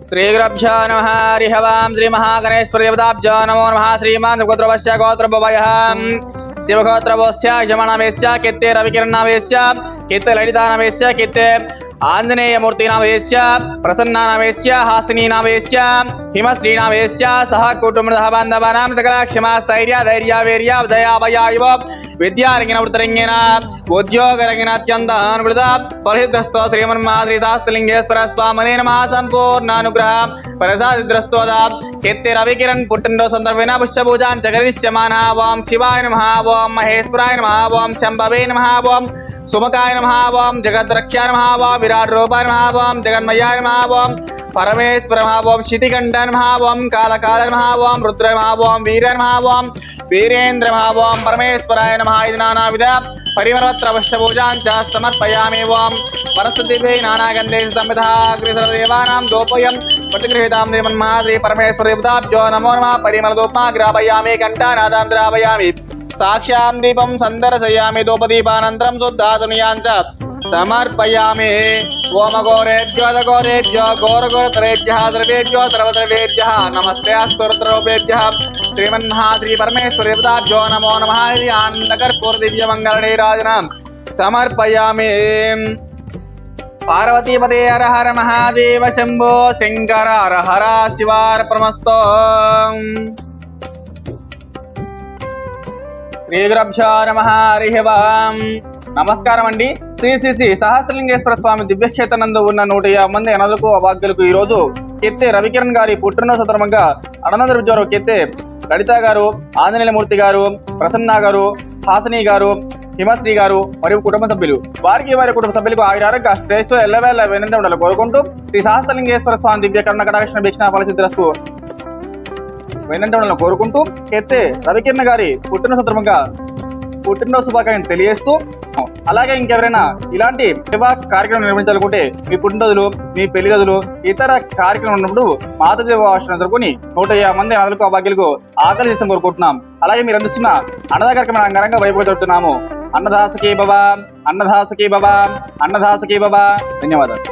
శ్రీగురభ్యో నమ హరిహవాం శ్రీ మహాగణేశ్వర దేవతాభ్యో నమో నమ శ్రీమాన్ గోత్రవశ్య గోత్రభయ శివగోత్రవస్య యజమనమేస్య కెత్తే రవికిరణామేస్య కెత్తే లలితానవేశ్య కెత్తే ఆంజనేయమూర్తినామేస్య ప్రసన్నానమేస్య హాసినీనామేస్య హిమశ్రీనామేస్య సహ కుటుంబ బాంధవానాం సకల క్షమా స్థైర్య ధైర్య వీర్య దయాభయ ఇవ విద్యారంగిన వృత్తరంగిన ఉద్యోగరంగిన అత్యంత అనుకృత పరిశుద్ధస్తో పరిసిద్ధస్తో శ్రీమన్మాద్రిదాస్తలింగేశ్వర స్వామనే నమ సంపూర్ణానుగ్రహ. ప్రసాదిద్రస్తోద కెత్తి రవికిరణ్ పుట్టినరోజు సందర్భమైన పుష్పూజాన్ జగరిష్యమాన ఓం శివాయ నమ ఓం మహేశ్వరాయ నమ ఓం శంభవే నమ ఓం सुमकाय नमः ओम जगद्रक्षा नमः ओम विराट रूपाय नमः ओम जगन्मयाय नमः ओम परमेश्वर नमः ओम शितिकंडन नमः ओम कालकाल नमः ओम रुद्र नमः ओम वीर नमः ओम वीरेन्द्र नमः ओम परमेश्वराय नमः इति नानाविध परिमलत्रवश्यपूजाञ्च समर्पयामि ओम् वनस्पतिभिः नानागन्धैः संविधाग्निसर्वदेवानां गोपयं प्रतिगृहीतां श्रीमन्महा श्रीपरमेश्वरदेवताभ्यो नमो नमः परिमलदोपमा ग्रापयामि घण्टानादां द्रापयामि साक्षां दीपं सन्दर्शयामि धूपदीपानन्तरं शुद्धासनीयान् च समर्पयामि ओमघोरेभ्योदघोरेभ्यो घोरघोरतरेभ्यः द्रवेभ्यो द्रवद्रवेभ्यः नमस्ते अस्फुरद्रवभेभ्यः श्रीमन्महाद्रि परमेश्वरेवताभ्यो नमो नमः इति आनन्दकर्पूरदिव्यमङ्गलनीराजनां पार्वती पदे हर हर महादेव शंभो शङ्कर हर हर प्रमस्तो శ్రీగురభ్యో నమ హరి నమస్కారం అండి శ్రీ శ్రీ శ్రీ సహస్రలింగేశ్వర స్వామి దివ్యక్షేత్రనందు ఉన్న నూట యాభై మంది అనదులకు అభాగ్యులకు ఈ రోజు కెత్తే రవికిరణ్ గారి పుట్టినరోజు సందర్భంగా అనంత విద్యారు కెత్తే లలిత గారు ఆంజనేయమూర్తి గారు ప్రసన్న గారు హాసని గారు హిమశ్రీ గారు మరియు కుటుంబ సభ్యులు. వారికి వారి కుటుంబ సభ్యులకు ఆయురారోగ్య శ్రేష్ఠ ఎల్లవేళ వెనంటే ఉండాలి కోరుకుంటూ శ్రీ సహస్రలింగేశ్వర స్వామి దివ్య కర్ణ కటాక్షణ భీక్షణ ఫలసిద్ధిరస్తు వినంటే కోరుకుంటూ అయితే రవికిరణ్ గారి పుట్టినరోజు సందర్భంగా పుట్టినరోజు శుభాకాంక్షలు తెలియజేస్తూ అలాగే ఇంకెవరైనా ఇలాంటి సేవా కార్యక్రమం నిర్వహించాలనుకుంటే మీ పుట్టినరోజులు మీ పెళ్ళి రోజులు ఇతర కార్యక్రమం ఉన్నప్పుడు మాతృదేవ ఆశ్రమం జరుపుకొని నూట యాభై మంది ఆ అభాగ్యులకు ఆకలి చేస్తాం కోరుకుంటున్నాం. అలాగే మీరు అందిస్తున్న అన్నదా కార్యక్రమం అంగరంగా వైపు జరుపుతున్నాము. అన్నదాసకి బాబా అన్నదాసకి బాబా అన్నదాసకి బాబా ధన్యవాదాలు.